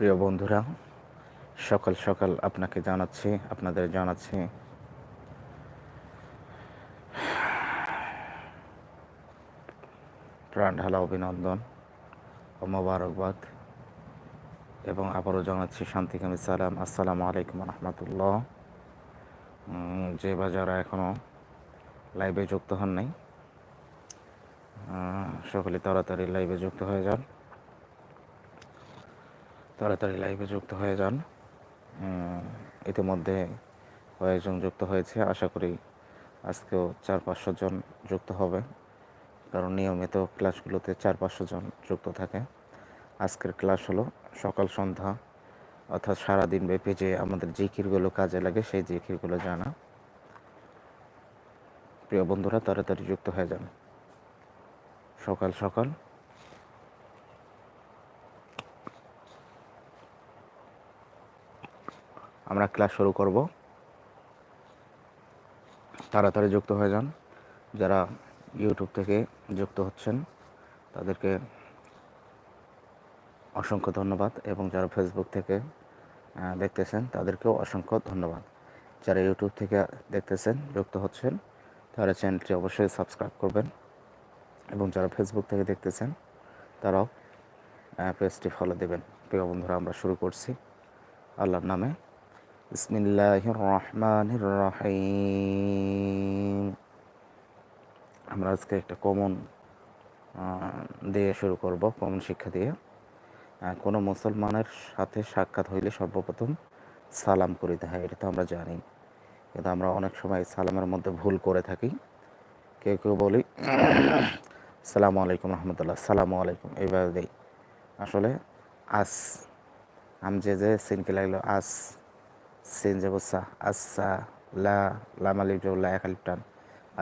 প্রিয় বন্ধুরা, সকাল সকাল আপনাকে জানাচ্ছি, আপনাদের জানাচ্ছি, প্রাণ ঢালা অভিনন্দন ও মোবারকবাদ এবং আবারও জানাচ্ছি শান্তিকামী সালাম। আসসালামু আলাইকুম রহমতুল্লাহ। যে বা যারা এখনও লাইভে যুক্ত হন নাই সকলে তাড়াতাড়ি লাইভে যুক্ত হয়ে যান। তাড়াতাড়ি লাইভে যুক্ত হয়ে যান। ইতিমধ্যে কয়েকজন যুক্ত হয়েছে। আশা করি আজকেও চার পাঁচশো জন যুক্ত হবে। কারণ নিয়মিত ক্লাসগুলোতে চার পাঁচশো জন যুক্ত থাকে। আজকের ক্লাস হলো সকাল সন্ধ্যা, অর্থাৎ সারাদিন ব্যাপী যে আমাদের জিকিরগুলো কাজে লাগে, সেই জিকিরগুলো জানা। প্রিয় বন্ধুরা, তাড়াতাড়ি যুক্ত হয়ে যান। সকাল সকাল আমরা ক্লাস শুরু করব। তাড়াতাড়ি যুক্ত হয়ে যান। যারা ইউটিউব থেকে যুক্ত হচ্ছেন, তাদেরকে অসংখ্য ধন্যবাদ এবং যারা ফেসবুক থেকে দেখতেছেন, তাদেরকেও অসংখ্য ধন্যবাদ। যারা ইউটিউব থেকে দেখতেছেন, যুক্ত হচ্ছেন, তারা চ্যানেলটি অবশ্যই সাবস্ক্রাইব করবেন এবং যারা ফেসবুক থেকে দেখতেছেন, তারাও পেজটি ফলো দেবেন। প্রিয় বন্ধুরা, আমরা শুরু করছি। আল্লাহর নামে বিসমিল্লাহ রহমান রহিম আমরা আজকে একটা কমন দিয়ে শুরু করব কমন শিক্ষা দিয়ে। কোনো মুসলমানের সাথে সাক্ষাৎ হইলে সর্বপ্রথম সালাম করিতে হয়, এটা তো আমরা জানি। কিন্তু আমরা অনেক সময় সালামের মধ্যে ভুল করে থাকি। কেউ কেউ বলি, সালামু আলাইকুম রহমতুল্লাহ, সালামু আলাইকুম, এইভাবে দেই। আসলে আস, আম যে যে সিনকে লাগল, আস সিন যে বসা আসা লা লাম লা এক আলিফ টান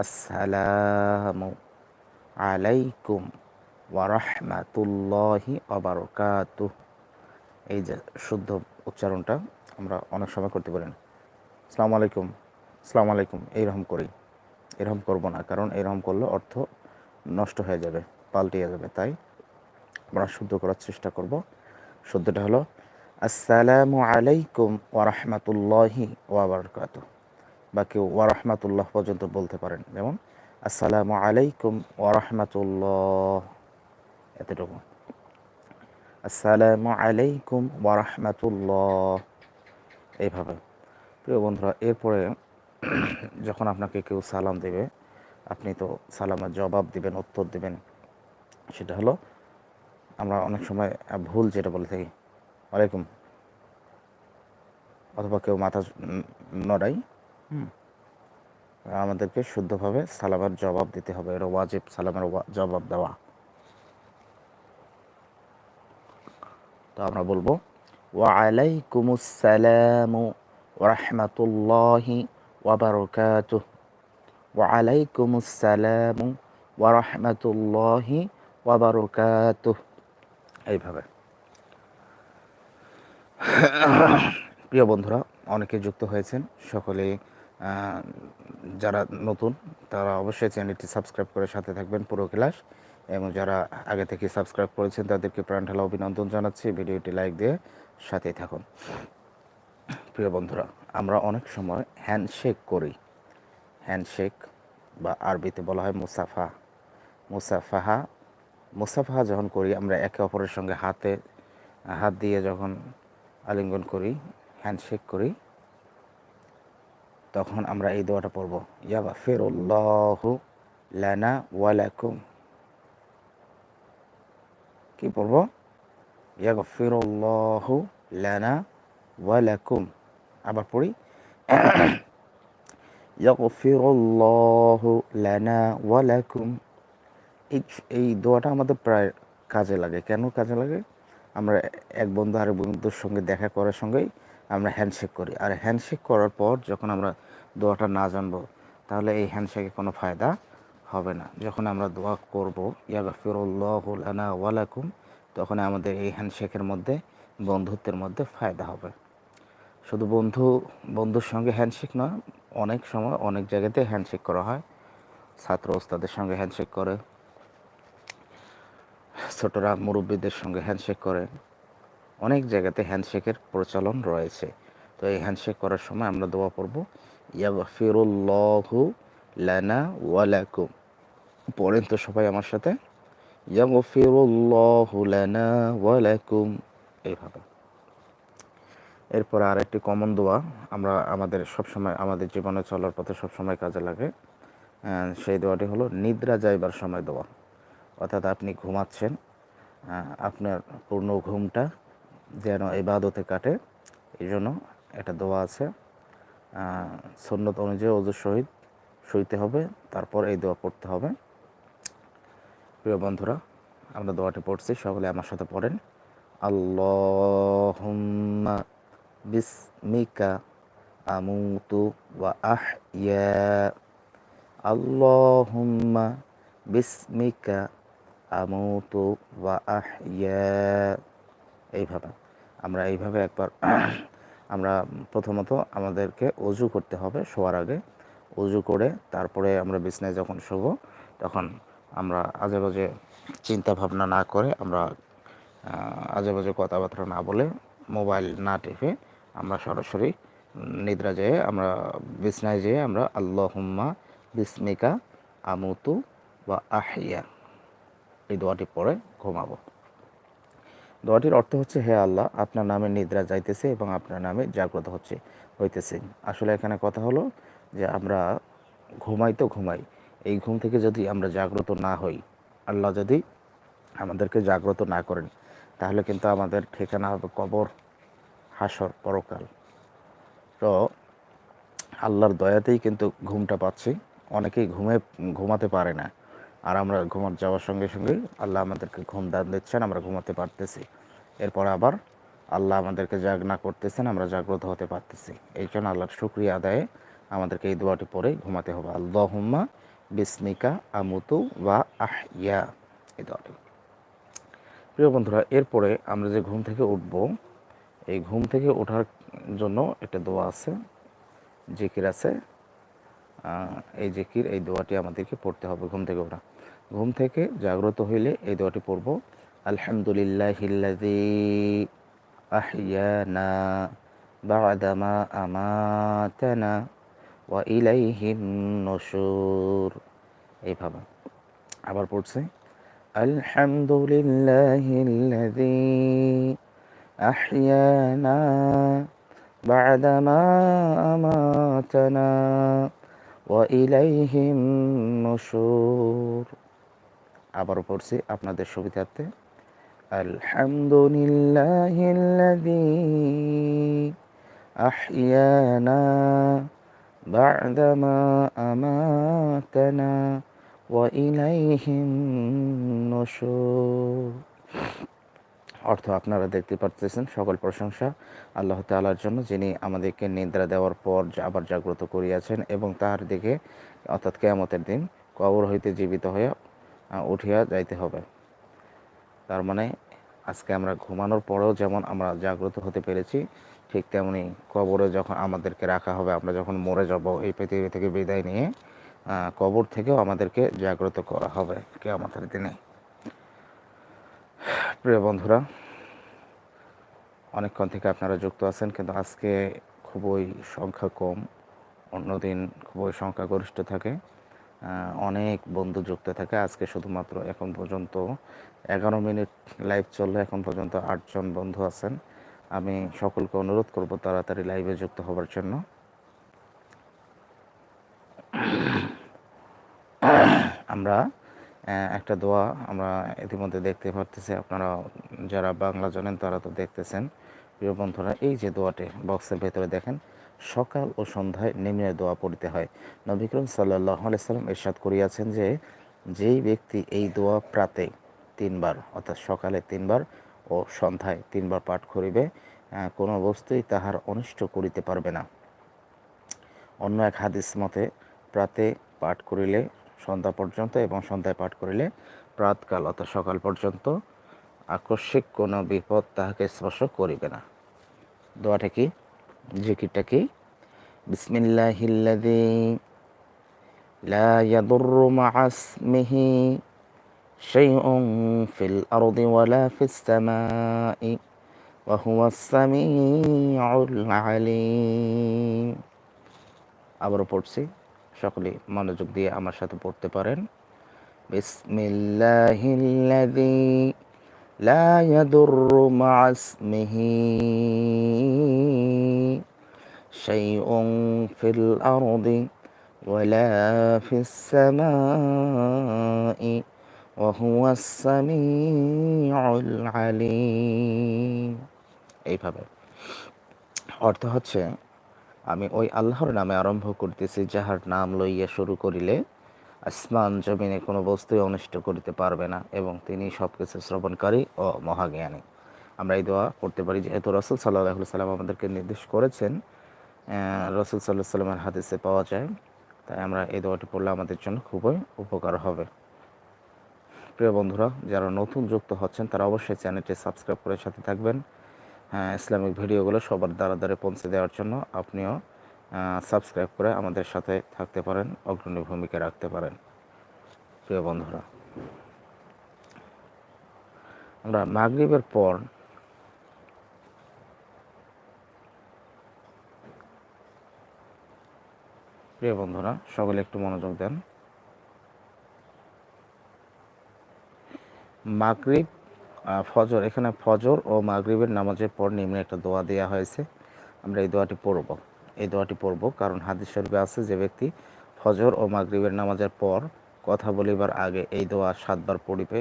আসসালামু আলাইকুম ওয়ারহমাতুল্লাহি অবরকাতু এই যে শুদ্ধ উচ্চারণটা আমরা অনেক সময় করতে পারি না। আসসালামু আলাইকুম আসসালামু আলাইকুম, এইরকম করি। এরকম করব না, কারণ এরকম করলে অর্থ নষ্ট হয়ে যাবে পাল্টিয়ে যাবে। তাই আমরা শুদ্ধ করার চেষ্টা করব। শুদ্ধটা হলো আসসালামু আলাইকুম ওয়ারহমাতুল্লাহি ওয়াবারকাত বা কেউ ওয়ারহমাতুল্লাহ পর্যন্ত বলতে পারেন। যেমন, আসসালামু আলাইকুম ওয়ারহমাতুল্লাহ এতটুকু। আসসালামু আলাইকুম ওয়ারহমাতুল্লাহ এইভাবে। প্রিয় বন্ধুরা, এরপরে যখন আপনাকে কেউ সালাম দেবে, আপনি তো সালামের জবাব দিবেন, উত্তর দিবেন, সেটা হলো, আমরা অনেক সময় ভুল যেটা বলে থাকি ওয়ালাইকুম অথবা কেউ মাথা নড়াই। হুম। আমাদেরকে শুদ্ধভাবে সালামের জবাব দিতে হবে এটা ওয়াজিব সালামের জবাব দেওয়া। তো আমরা বলব ওয়ালাইকুম আসসালাম ওরহমতুল্লাহি ওয়াবারকাতুহ ওয়ালাইকুম আসসালাম ওরহমতুল্লাহি ওয়াবারকাতুহ এইভাবে। প্রিয় বন্ধুরা, অনেকে যুক্ত হয়েছেন, সকলে যারা নতুন, তারা অবশ্যই চ্যানেলটি সাবস্ক্রাইব করে সাথে থাকবেন পুরো ক্লাস। এবং যারা আগে থেকে সাবস্ক্রাইব করেছেন, তাদেরকে প্রাণঢালা অভিনন্দন জানাচ্ছি। ভিডিওটি লাইক দিয়ে সাথেই থাকুন। প্রিয় বন্ধুরা, আমরা অনেক সময় হ্যান্ডশেক করি। হ্যান্ডশেক বা আরবিতে বলা হয় মুসাফা। মুসাফাহা মুসাফাহা যখন করি, আমরা একে অপরের সঙ্গে হাতে, হাত দিয়ে যখন আলিঙ্গন করি হ্যান্ডশেক করি, তখন আমরা এই দোয়াটা পড়ব ইয়াবা ফেরুল্লাহ লানা ওয়ালাকুম কি পড়ব? ইয়াগা ফিরুল্লাহ লানা ওয়ালাকুম আবার পড়ি, ইয়াগফিরুল্লাহু লানা ওয়া লাকুম। এই এই দোয়াটা আমাদের প্রায় কাজে লাগে। কেন কাজে লাগে? আমরা এক বন্ধু আরেক বন্ধুর সঙ্গে দেখা করার সঙ্গেই আমরা হ্যান্ডশেক করি। আর হ্যান্ডশেক করার পর যখন আমরা দোয়াটা না জানব, তাহলে এই হ্যান্ডশেকে কোনো ফায়দা হবে না। যখন আমরা দোয়া করব ইয়াগফিরুল্লাহুল আনা ওয়ালাকুম তখন আমাদের এই হ্যান্ডশেকের মধ্যে, বন্ধুত্বের মধ্যে ফায়দা হবে। শুধু বন্ধু, বন্ধুর সঙ্গে হ্যান্ডশেক নয়, অনেক সময় অনেক জায়গাতে হ্যান্ডশেক করা হয়। ছাত্র ওস্তাদের সঙ্গে হ্যান্ডশেক করে। ছোটরা মুরব্বীদের সঙ্গে হ্যান্ডশেক করে অনেক জায়গাতে হ্যান্ডশেকের প্রচলন রয়েছে। তো এই হ্যান্ডশেক করার সময় আমরা দোয়া পড়ব, ইয়াগফিরুল্লাহু লানা ওয়ালাকুম পড়েন তো সবাই আমার সাথে, ইয়াগফিরুল্লাহু লানা ওয়ালাকুম এইভাবে। এরপর আর একটি কমন দোয়া আমরা আমাদের সবসময়, আমাদের জীবনে চলার পথে সবসময় কাজে লাগে। সেই দোয়াটি হলো, নিদ্রা যাইবার সময় দোয়া। অর্থাৎ আপনি ঘুমাচ্ছেন আপনার পূর্ণ ঘুমটা যেন এবাদতে কাটে, এই জন্য একটা দোয়া আছে। সন্ন্যত অনুযায়ী অজুর সহিত শুইতে হবে, তারপর এই দোয়া পড়তে হবে। প্রিয় বন্ধুরা, আমরা দোয়াটি পড়ছি, সকলে আমার সাথে পড়েন। আল্লাহ বিসমিকা আমুতু ওয়া আহইয়া। আল্লাহুম্মা বিসমিকা আমুতু ওয়া আহইয়া। এইভাবে। আমরা এইভাবে একবার আমরা প্রথমত আমাদেরকে অজু করতে হবে শোয়ার আগে। অজু করে তারপরে আমরা বিছনায় যখন শোব, তখন আমরা আজে বাজে চিন্তা ভাবনা না করে আমরা আজে বাজে কথাবার্তা না বলে মোবাইল না টেপে আমরা সরাসরি নিদ্রা যেয়ে আমরা বিছনায় যেয়ে আমরা আল্লাহ হুম্মা বিস্মিকা আমুতু বা আহিয়া এই দোয়াটি পরে ঘুমাবো। দোয়াটির অর্থ হচ্ছে, হে আল্লাহ, আপনার নামে নিদ্রা যাইতেছে এবং আপনার নামে জাগ্রত হচ্ছে, হইতেছে। আসলে এখানে কথা হলো যে, আমরা ঘুমাই তো ঘুমাই, এই ঘুম থেকে যদি আমরা জাগ্রত না হই, আল্লাহ যদি আমাদেরকে জাগ্রত না করেন, তাহলে কিন্তু আমাদের ঠিকানা হবে কবর, হাসর, পরকাল। তো আল্লাহর দয়াতেই কিন্তু ঘুমটা পাচ্ছি। অনেকেই ঘুমে, ঘুমাতে পারে না। আর আমরা ঘুমার যাওয়ার সঙ্গে সঙ্গে আল্লাহ আমাদেরকে ঘুম দান দিচ্ছেন, আমরা ঘুমাতে পারতেছি। এরপর আবার আল্লাহ আমাদেরকে জাগ না করতেছেন, আমরা জাগ্রত হতে পারতেছি। এই জন্য আল্লাহর শুক্রিয়া আদায়ে আমাদেরকে এই দোয়াটি পরে ঘুমাতে হবে। আল্লাহম্মা বিস্মিকা আমুতু বা আহ ইয়া এই দোয়াটি। প্রিয় বন্ধুরা, এরপরে আমরা যে ঘুম থেকে উঠব, এই ঘুম থেকে ওঠার জন্য একটা দোয়া আছে, জিকির আছে। এই জিকির, এই দোয়াটি আমাদেরকে পড়তে হবে ঘুম থেকে ওঠা। ঘুম থেকে জাগ্রত হইলে এই দোয়াটি পড়ব আলহামদুলিল্লাহ আহিয়ানা বাদামা ওয়া নসুর এইভাবে আবার পড়ছে আলহামদুলিল্লাহ আহিয়ানা বাদামা আমাতানা ওয়াইলাইহিম নসুর আবার পড়ছি আপনাদের সুবিধার্থে। আলহামদুলিল্লাহিল্লাযী আহইয়ানা বা'দামা আমাতানা ওয়াইলাইহিম নসুর অর্থ আপনারা দেখতে পারতেছেন, সকল প্রশংসা আল্লাহ তালার জন্য, যিনি আমাদেরকে নিদ্রা দেওয়ার পর আবার জাগ্রত করিয়াছেন এবং তাহার দিকে অর্থাৎ কেয়ামতের দিন কবর হইতে জীবিত হয়ে উঠিয়া যাইতে হবে। তার মানে আজকে আমরা ঘুমানোর পরেও যেমন আমরা জাগ্রত হতে পেরেছি, ঠিক তেমনি কবরে যখন আমাদেরকে রাখা হবে, আমরা যখন মরে যাব, এই পৃথিবী থেকে বিদায় নিয়ে কবর থেকেও আমাদেরকে জাগ্রত করা হবে কে আমাদের দিনে। প্রিয় বন্ধুরা, অনেকক্ষণ থেকে আপনারা যুক্ত আছেন, কিন্তু আজকে খুবই সংখ্যা কম, অন্যদিন খুবই সংখ্যাগরিষ্ঠ থাকে। অনেক বন্ধু যুক্ত থাকে। আজকে শুধুমাত্র এখন পর্যন্ত এগারো মিনিট লাইভ চললে এখন পর্যন্ত আটজন বন্ধু আছেন। আমি সকলকে অনুরোধ করব তাড়াতাড়ি লাইভে যুক্ত হবার জন্য। আমরা একটা দোয়া আমরা ইতিমধ্যে দেখতে পারতেছি। আপনারা যারা বাংলা জানেন তারা তো দেখতেছেন। প্রিয় বন্ধুরা, এই যে দোয়াটি বক্সের ভেতরে দেখেন, সকাল ও সন্ধ্যায় নেমে দোয়া পড়তে হয়। নবী করিম সাল্লাহ সাল্লাম ইরশাদ করিয়াছেন যে, যেই ব্যক্তি এই দোয়া প্রাতে তিনবার, অর্থাৎ সকালে তিনবার ও সন্ধ্যায় তিনবার পাঠ করিবে কোনো বস্তুই তাহার অনিষ্ট করিতে পারবে না। অন্য এক হাদিস মতে, প্রাতে পাঠ করিলে সন্ধ্যা পর্যন্ত এবং সন্ধ্যায় পাঠ করিলে প্রাতকাল অর্থাৎ সকাল পর্যন্ত আকস্মিক কোনো বিপদ তাহাকে স্পর্শ করিবে না। দোয়াটা কি? জিকিরটা কি? বিসমিল্লাহিল্লাযী লা ইয়াদুররু মা'a ইসমিহি শাইউন ফিল আরদি ওয়ালা ফিস সামাই ওয়া হুয়াস সামিউল আবারও পড়ছি। সকলে মনোযোগ দিয়ে আমার সাথে পড়তে পারেন। বিসমিল্লাহিল্লাযী লা ইয়াদুররু ফিল ফিস সামাই ওয়া হুয়াস সামিউল আলিম। এইভাবে। অর্থ হচ্ছে আমি ওই আল্লাহর নামে আরম্ভ করতেছি, যাহার নাম লইয়া শুরু করিলে আসমান জমিনে কোনো বস্তুই অনিষ্ট করিতে পারবে না এবং তিনি সব কিছু শ্রবণকারী ও মহাজ্ঞানী। আমরা এই দোয়া করতে পারি, যেহেতু রসুল সাল্লাহ সাল্লাম আমাদেরকে নির্দেশ করেছেন রসুল সাল্লাহ সাল্লামের হাদিসে পাওয়া যায়, তাই আমরা এই দোয়াটি পড়লে আমাদের জন্য খুবই উপকার হবে। প্রিয় বন্ধুরা, যারা নতুন যুক্ত হচ্ছেন, তারা অবশ্যই চ্যানেলটি সাবস্ক্রাইব করে সাথে থাকবেন। ইসলামিক ভিডিওগুলো সবার দ্বারা দ্বারে পৌঁছে দেওয়ার জন্য আপনিও সাবস্ক্রাইব করে আমাদের সাথে থাকতে পারেন, অগ্রণী ভূমিকা রাখতে পারেন। প্রিয় বন্ধুরা, আমরা মাগরীবের পর প্রিয় বন্ধুরা, সকলে একটু মনোযোগ দেন। মাগরীব ফজর। এখানে ফজর ও মাগরিবের নামাজের পর নিম্নে একটা দোয়া দেওয়া হয়েছে। আমরা এই দোয়াটি পড়ব। এই দোয়াটি পড়ব কারণ হাদিস শরীফে আছে যে ব্যক্তি ফজর ও মাগরিবের নামাজের পর কথা বলিবার আগে এই দোয়া সাতবার পড়িবে।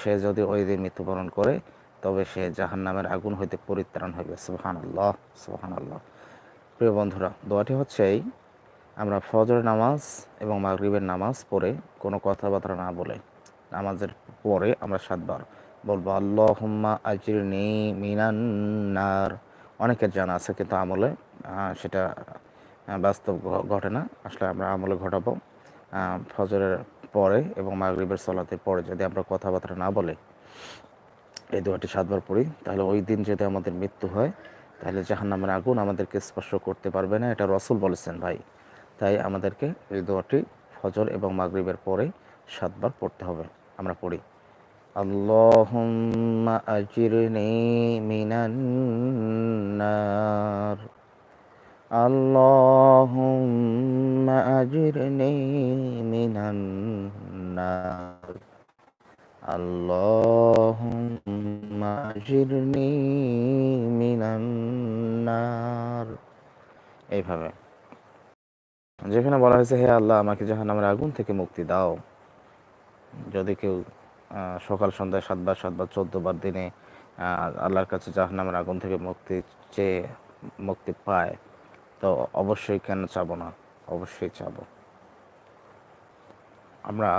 সে যদি ওই দিন মৃত্যুবরণ করে, তবে সে জাহান নামের আগুন হইতে পরিত্রাণ হইবে। সুহান আল্লাহ সুহান আল্লাহ প্রিয় বন্ধুরা, দোয়াটি হচ্ছে এই, আমরা ফজর নামাজ এবং মাগরিবের নামাজ পড়ে কোনো কথাবার্তা না বলে নামাজের পরে আমরা সাতবার বলব, আল্লাহম্মা আজরিনি মিনান্নার অনেকের জানা আছে কিন্তু আমলে সেটা বাস্তব ঘটে না। আসলে আমরা আমলে ঘটাবো ফজরের পরে এবং মাগরীবের সলাতে পরে যদি আমরা কথাবার্তা না বলে, এই দোয়াটি সাতবার পড়ি, তাহলে ওই দিন যদি আমাদের মৃত্যু হয়, তাহলে জাহান্নামের আগুন আমাদেরকে স্পর্শ করতে পারবে না, এটা রসুল বলেছেন ভাই। তাই আমাদেরকে এই দোয়াটি ফজর এবং মাগরীবের পরে সাতবার পড়তে হবে, আমরা পড়ি। اللهم أجرني من النار اللهم أجرني من النار اللهم أجرني من النار এইভাবে যেখানে বলা হয়েছে হে আল্লাহ আমাকে জাহান্নামের আগুন থেকে মুক্তি দাও যদি কেউ সকাল সন্ধ্যায় সাতবার সাতবার চোদ্দবার দিনে আল্লাহর কাছে জাহান্নামের আগুন থেকে মুক্তি চেয়ে মুক্তি পায়। তো অবশ্যই কেন চাব না? অবশ্যই চাব। আমরা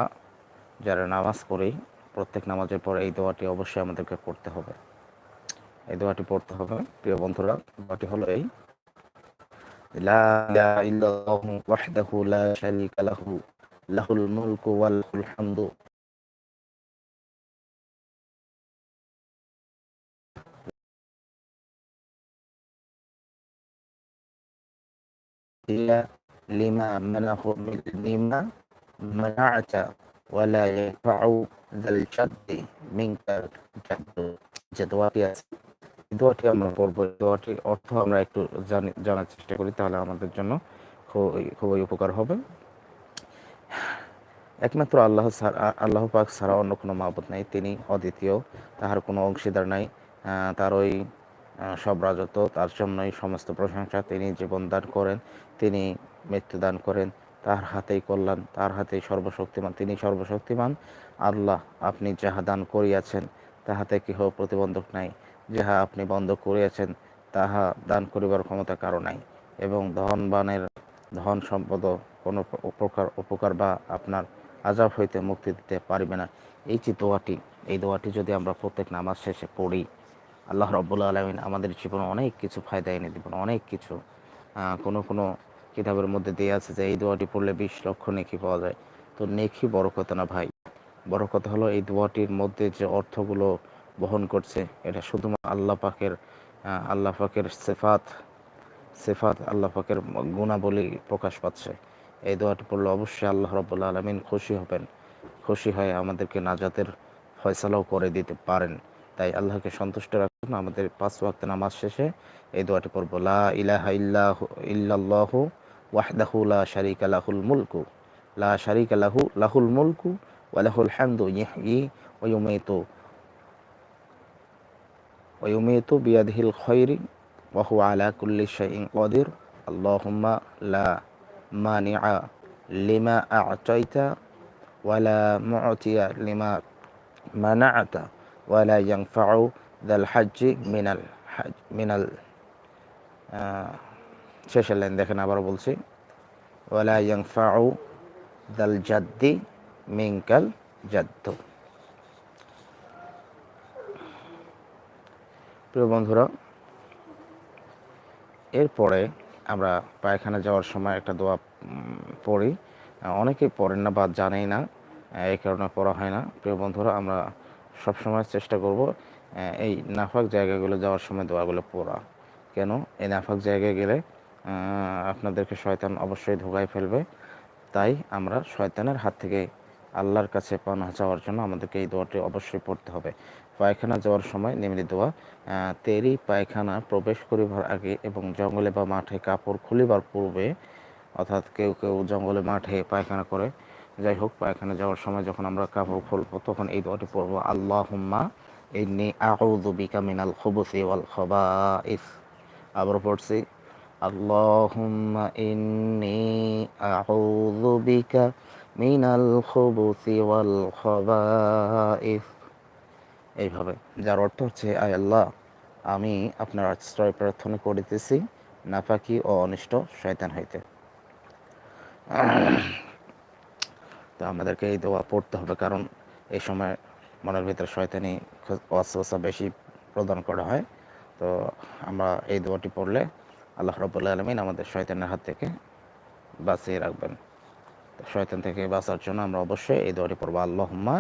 যারা নামাজ পড়ি, প্রত্যেক নামাজের পর এই দোয়াটি অবশ্যই আমাদেরকে পড়তে হবে। এই দোয়াটি পড়তে হবে, প্রিয় বন্ধুরা, দোয়াটি হলো এই ইলাহা ইল্লাল্লাহু ওয়াহদাহু লা শারীকা লাহু, লাহুল মুলকু ওয়াল হামদু। هي لما منه لما منعت ولا ينفع ذا الجد منك الجد যে দোয়াটি আছে দোয়াটি আমরা পড়বো দোয়াটির অর্থ আমরা একটু জানার চেষ্টা করি তাহলে আমাদের জন্য খুবই খুবই উপকার হবে একমাত্র আল্লাহ আল্লাহ পাক ছাড়া অন্য কোনো মাহবুদ নাই তিনি অদ্বিতীয় তাহার কোনো অংশীদার নাই তার ওই সব রাজত্ব, তার জন্যই সমস্ত প্রশংসা তিনি জীবন দান করেন, তিনি মৃত্যু দান করেন, তার হাতেই কল্যাণ, তার হাতেই সর্বশক্তিমান, তিনি সর্বশক্তিমান। আল্লাহ আপনি যাহা দান করিয়াছেন, তাহাতে কেহ প্রতিবন্ধক নাই। যাহা আপনি বন্ধ করিয়াছেন, তাহা দান করিবার ক্ষমতা কারও নাই। এবং ধনবানের ধন সম্পদ কোনো উপকার উপকার বা আপনার আজাব হইতে মুক্তি দিতে পারবে না। এই যে দোয়াটি, এই দোয়াটি যদি আমরা প্রত্যেক নামাজ শেষে পড়ি আল্লাহ রব্বুল্লা আলমিন আমাদের জীবনে অনেক কিছু ফায়দা এনে দেবেন, অনেক কিছু। কোনো কোনো কিতাবের মধ্যে দিয়ে আছে যে এই দোয়াটি পড়লে বিশ লক্ষ নেকি পাওয়া যায়। তো নেকি বড় কথা না ভাই। বড় কথা হলো এই দোয়াটির মধ্যে যে অর্থগুলো বহন করছে, এটা শুধুমাত্র আল্লাহ পাকের আল্লাহ পাকের সেফাত সেফাত আল্লাহ পাকের গুণাবলী প্রকাশ পাচ্ছে। এই দোয়াটি পড়লে অবশ্যই আল্লাহ রব্বুল্লা আলমিন খুশি হবেন, খুশি হয়ে আমাদেরকে নাজাতের ফয়সালাও করে দিতে পারেন। তাই আল্লাহকে সন্তুষ্ট রাখুন। আমাদের পাঁচ ওয়াক্ত নামাজ শেষে এই দোয়াটি পড়ব, লা ইলাহা ইল্লাহ ওয়াহদাহু লা শারিকা লাহুল মুলকু, লা শারিকা লাহু, লাহুল মুলকু ওয়া লাহুল হামদু ইয়াহয়ি ওয়া ইউমীতু ওয়া ইউমীতু বিয়াদিহিল খায়রি ওয়া আলা কুল্লি শাইইন কাদির আল্লাহুম্মা লা মানিআ লিমা আ'তাইতা ওয়া লা মু'তিয়া লিমা মানা'তা। ওয়া লা ইয়ানফা'ু দাল হাজ্জি মিনাল হাজ মিনাল শেষের লাইন দেখেন আবার বলছি। ওয়ালা ইয়াংফাউ দাল জাদ্দি মিঙ্কাল জাদ্দ প্রিয় বন্ধুরা, এরপরে আমরা পায়খানা যাওয়ার সময় একটা দোয়া পড়ি। অনেকেই পড়েন না বা জানেই না এই কারণে পড়া হয় না। প্রিয় বন্ধুরা, আমরা সবসময় চেষ্টা করব এই নাফাক জায়গাগুলো যাওয়ার সময় দোয়াগুলো পড়া। কেন? এই নাফাক জায়গায় গেলে আপনাদেরকে শয়তান অবশ্যই ধোকায় ফেলবে। তাই আমরা শয়তানের হাত থেকে আল্লাহর কাছে পানা চাওয়ার জন্য আমাদেরকে এই দোয়াটি অবশ্যই পড়তে হবে। পায়খানা যাওয়ার সময় নিমিত দোয়া তেরি পায়খানা প্রবেশ করিবার আগে এবং জঙ্গলে বা মাঠে কাপড় খুলিবার পূর্বে, অর্থাৎ কেউ কেউ জঙ্গলে মাঠে পায়খানা করে যাই হোক পায়খানা যাওয়ার সময় যখন আমরা কাপড় খুলবো, তখন এই দোয়াটি পড়ব আল্লাহ হুম্মা ইন্নি আউযু বিকা মিনাল খুবুসি ওয়াল খাবাইস। আবার পড়ছি, আল্লাহুম্মা ইন্নি আউযু বিকা মিনাল খুবুসি ওয়াল খাবাইস। এইভাবে, যার অর্থ হচ্ছে, আয় আল্লাহ, আমি আপনার আশ্রয় প্রার্থনা করিতেছি নাফাকি ও অনিষ্ট শয়তান হইতে। তো আমাদেরকে এই দোয়া পড়তে হবে, কারণ এই সময় মনের ভিতরে শয়তানি ওয়াসওয়াসা বেশি প্রদান করা হয়। তো আমরা এই দোয়াটি পড়লে আল্লাহ রবুল্লা আলমিন আমাদের শয়তানের হাত থেকে বাঁচিয়ে রাখবেন। শয়তান থেকে বাঁচার জন্য আমরা অবশ্যই এই দোয়াটি পড়ব, আল্লাহম্মা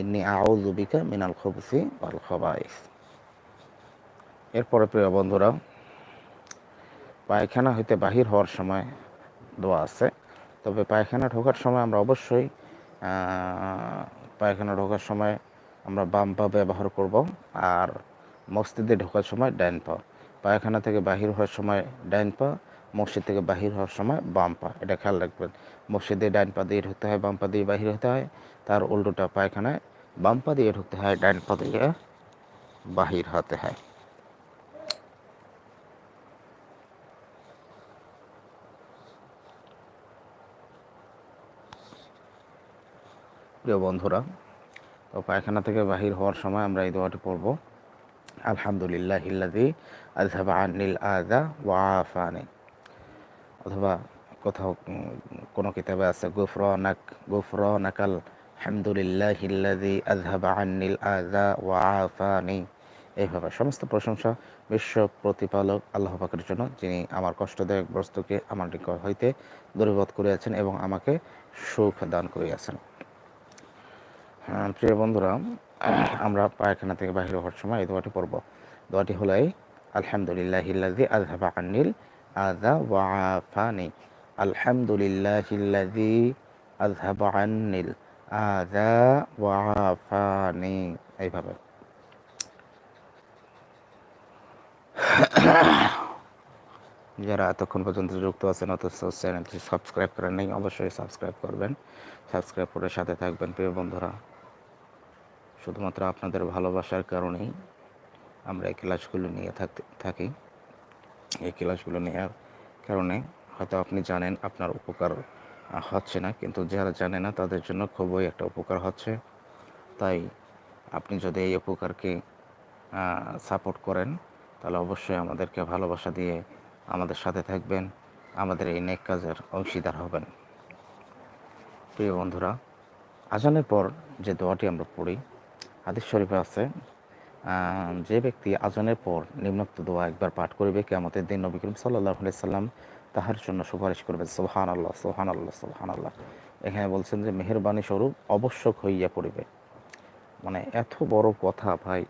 ইন্নি আউজুবিকা মিনাল খবসি আল খবাইস। এরপরে প্রিয় বন্ধুরা, পায়খানা হইতে বাহির হওয়ার সময় দোয়া আছে। তবে পায়খানা ঢোকার সময় আমরা অবশ্যই পায়খানা ঢোকার সময় আমরা বাম পা ব্যবহার করব আর মসজিদে ঢোকার সময় ডাইন পা। পায়খানা থেকে বাহির হওয়ার সময় ডাইন পা, মসজিদ থেকে বাহির হওয়ার সময় বাম পা। এটা খেয়াল রাখবেন। মসজিদে ডাইন পা দিয়ে ঢুকতে হয়, বাম পা দিয়ে বাহির হতে হয়। তার উল্টোটা পায়খানায় বাম পা দিয়ে ঢুকতে হয় ডাইন পা দিয়ে বাহির হতে হয়। প্রিয় বন্ধুরা, তো পায়খানা থেকে বাহির হওয়ার সময় আমরা এই দোয়াটি পড়ব। আলহামদুলিল্লাহ ইল্লাদি আজহাবা আনিল আদা ওয়াফানি অথবা কোথাও কোনো কিতাবে আছে, গুফরনাক, গুফরনাকাল হামদুলিল্লাহ ইল্লাদি আজহাবা আনিল আদা ওয়াফানি এইভাবে সমস্ত প্রশংসা বিশ্ব প্রতিপালক আল্লাহ পাকের জন্য, যিনি আমার কষ্টদায়ক বস্তুকে আমার নিকট হইতে দূরীবোধ করিয়াছেন এবং আমাকে সুখ দান করিয়াছেন। প্রিয় বন্ধুরা, আমরা পায়খানা থেকে বাহির হওয়ার সময় এই দোয়াটি পড়ব। দোয়াটি হলো এই আলহামদুলিল্লাহ ইল্লাদি আজহাবা আনিল আদা ওয়াফানি আলহামদুলিল্লাহ ইল্লাদি আজহাবা আনিল আদা ওয়াফানি এইভাবে। যারা এতক্ষণ পর্যন্ত যুক্ত আছেন, অথচ চ্যানেলটি সাবস্ক্রাইব করেন নাই, অবশ্যই সাবস্ক্রাইব করবেন। সাবস্ক্রাইব করে সাথে থাকবেন, প্রিয় বন্ধুরা। শুধুমাত্র আপনাদের ভালোবাসার কারণেই আমরা এই ক্লাসগুলো নিয়ে থাকতে থাকি। এই ক্লাসগুলো নেওয়ার কারণে হয়তো আপনি জানেন আপনার উপকার হচ্ছে না, কিন্তু যারা জানে না তাদের জন্য খুবই একটা উপকার হচ্ছে। তাই আপনি যদি এই উপকারকে সাপোর্ট করেন, তাহলে অবশ্যই আমাদেরকে ভালোবাসা দিয়ে আমাদের সাথে থাকবেন। আমাদের এই নেক কাজের অংশীদার হবেন। প্রিয় বন্ধুরা, আজানের পর যে দোয়াটি আমরা পড়ি হাদিস শরীফে আছে যে ব্যক্তি আজানের পর নিম্নোক্ত দোয়া একবার পাঠ করিবে কেমতের দিন নবী করিম সাল্লাহ সাল্লাম তাহার জন্য সুপারিশ করবে সোহান আল্লাহ সোহান আল্লাহ সোহান আল্লাহ এখানে বলছেন যে, মেহরবানি স্বরূপ অবশ্যক হইয়া পড়িবে। মানে এত বড় কথা ভাই,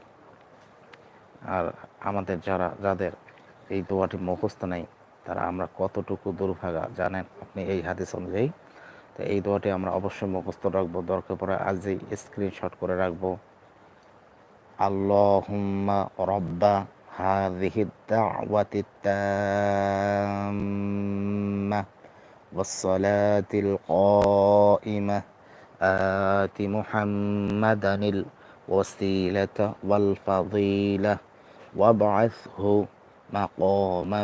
আর আমাদের যারা, যাদের এই দোয়াটি মুখস্থ নেই, তারা আমরা কতটুকু দুর্ভাগা, জানেন আপনি এই হাদিস অনুযায়ী? তো এই দোয়াটি আমরা অবশ্যই মুখস্থ রাখব, দরকার পড়ে আজই স্ক্রিনশট করে রাখব। আল্লাহুম্মা রব্বা هذه الدعوة التامة والصلاة القائمة آت محمدا الوسيلة والفضيلة وابعثه مقاما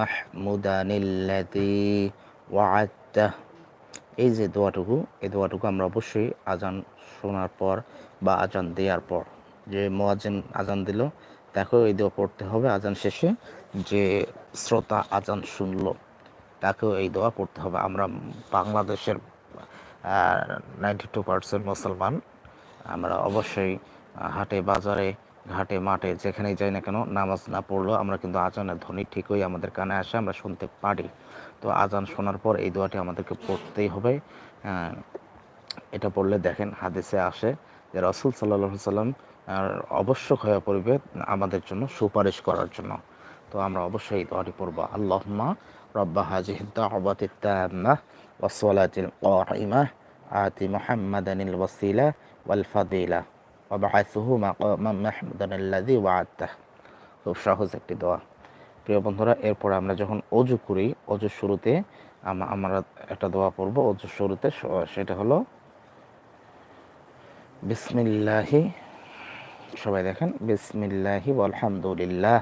محمودا الذي وعدته এই যে দোয়াটুকু এই দোয়াটুকু আমরা অবশ্যই আজান শোনার পর বা আজান দেওয়ার পর যে মোয়াজিন আজান দিল তাকেও এই দোয়া পড়তে হবে আজান শেষে, যে শ্রোতা আজান শুনলো, তাকেও এই দোয়া পড়তে হবে। আমরা বাংলাদেশের নাইনটি টু পার্সেন্ট মুসলমান, আমরা অবশ্যই হাটে, বাজারে, ঘাটে, মাঠে, যেখানেই যাই না কেন, নামাজ না পড়লেও আমরা কিন্তু আজানের ধ্বনি ঠিকই আমাদের কানে আসে, আমরা শুনতে পারি। তো আজান শোনার পর এই দোয়াটি আমাদেরকে পড়তেই হবে। এটা পড়লে দেখেন, হাদিসে আসে যে রসুল সাল্লাহ সাল্লাম আর আবশ্যক হয়ে পড়বে আমাদের জন্য সুপারিশ করার জন্য। তো আমরা অবশ্যই দোয়াটি পড়ব। আল্লাহ রব্বা হাজিহিদ্দা অবাতিত্তাম্মা ওয়াসলাতিল ওয়াইমা আতি মোহাম্মদানিল ওয়াসিলা খুব সহজ একটি দোয়া। প্রিয় বন্ধুরা, এরপর আমরা যখন অজু করি অজু শুরুতে আমরা একটা দোয়া পড়ব। অজু শুরুতে সেটা হলো, বিসমিল্লাহি সবাই দেখেন, বিসমিল্লাহি আলহামদুলিল্লাহ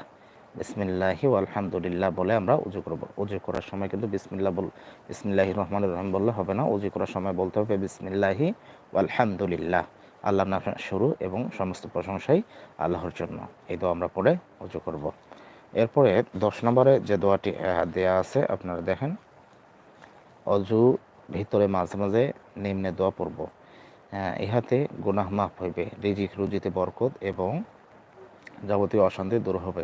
বিসমিল্লাহি আলহামদুলিল্লাহ বলে আমরা উজু করব। উজু করার সময় কিন্তু বিসমিল্লাহ বল, বিসমিল্লাহি রহমান রহিম বললে হবে না। উজু করার সময় বলতে হবে বিসমিল্লাহি আলহামদুলিল্লাহ। আল্লাহ নাম শুরু এবং সমস্ত প্রশংসাই আল্লাহর জন্য। এই দোয়া আমরা পড়ে উজু করব। এরপরে দশ নম্বরে যে দোয়াটি দেয়া আছে, আপনারা দেখেন, অজু ভিতরে মাঝে মাঝে নিম্নে দোয়া পড়ব। হ্যাঁ, ইহাতে গুনাহ মাফ হইবে, রিজিক, রুজিতে বরকত এবং যাবতীয় অশান্তি দূর হবে।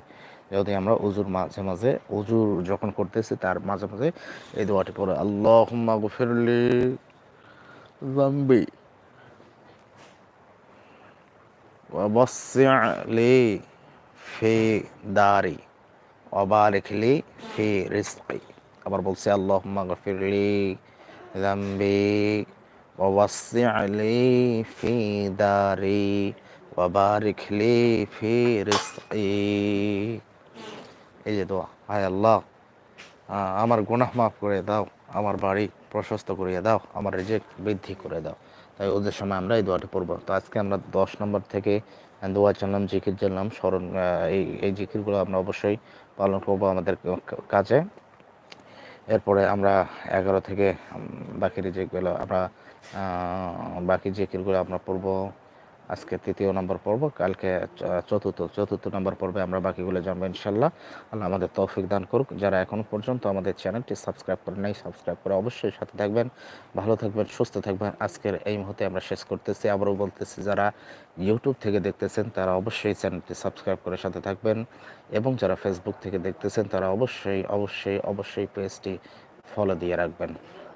যদি আমরা উজুর মাঝে মাঝে, উজুর যখন করতেছি, তার মাঝে মাঝে এই দোয়াটি পড়ে আল্লাহ গুফেরলি জাম্বি ওয়াবসিআলি ফে দারি ওয়াবারিকলি ফে রিজকি। আবার বলছে আল্লাহ গফিরলি জাম্বি ووسع لي في داري وبارك لي في رزقي এই যে দোয়া হায় আল্লাহ আহ, আমার গুনাহ মাফ করে দাও আমার বাড়ি প্রশস্ত করিয়ে দাও আমার রিজেক্ট বৃদ্ধি করে দাও তাই ওদের সময় আমরা এই দোয়াটি পড়বো তো আজকে আমরা দশ নম্বর থেকে দোয়া জানলাম জিকির জানলাম স্মরণ আহ, এই এই জিকিরগুলো আমরা অবশ্যই পালন করবো আমাদের ক- কাজে এরপরে আমরা এগারো থেকে উম, বাকি রিজেক্টগুলো আমরা আহ, বাকি যে জিকিরগুলো আমরা পড়ব, আজকে তৃতীয় নম্বর পর্ব, কালকে চতুর্থ চতুর্থ নম্বর পর্বে আমরা বাকিগুলো জানব ইনশাল্লাহ আল্লাহ আমাদের তৌফিক দান করুক। যারা এখনও পর্যন্ত আমাদের চ্যানেলটি সাবস্ক্রাইব করে নাই, সাবস্ক্রাইব করে অবশ্যই সাথে থাকবেন, ভালো থাকবেন, সুস্থ থাকবেন। আজকের এই মুহূর্তে আমরা শেষ করতেছি। আবারও বলতেছি, যারা ইউটিউব থেকে দেখতেছেন, তারা অবশ্যই চ্যানেলটি সাবস্ক্রাইব করে সাথে থাকবেন এবং যারা ফেসবুক থেকে দেখতেছেন, তারা অবশ্যই অবশ্যই অবশ্যই পেজটি ফলো দিয়ে রাখবেন।